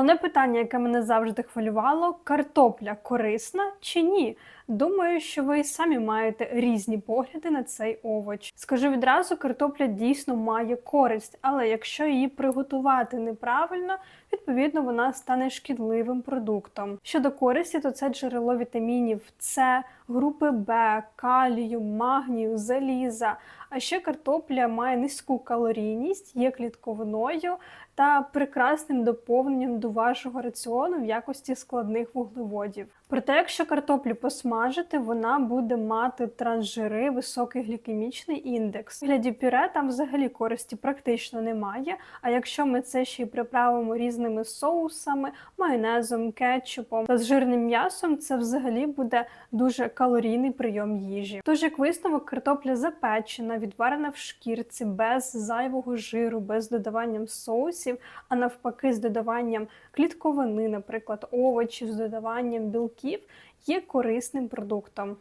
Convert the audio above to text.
Головне питання, яке мене завжди хвилювало: картопля корисна чи ні? Думаю, що ви самі маєте різні погляди на цей овоч. Скажу відразу, картопля дійсно має користь, але якщо її приготувати неправильно, відповідно вона стане шкідливим продуктом. Щодо користі, то це джерело вітамінів С, групи Б, калію, магнію, заліза. А ще картопля має низьку калорійність, є клітковиною та прекрасним доповненням вашого раціону в якості складних вуглеводів. Проте, якщо картоплю посмажити, вона буде мати трансжири, високий глікемічний індекс. В гляді пюре там взагалі користі практично немає. А якщо ми це ще й приправимо різними соусами, майонезом, кетчупом та з жирним м'ясом, це взагалі буде дуже калорійний прийом їжі. Тож, як висновок, картопля запечена, відварена в шкірці, без зайвого жиру, без додаванням соусів, а навпаки, з додаванням клітковини, наприклад, овочів, з додаванням білків, є корисним продуктом.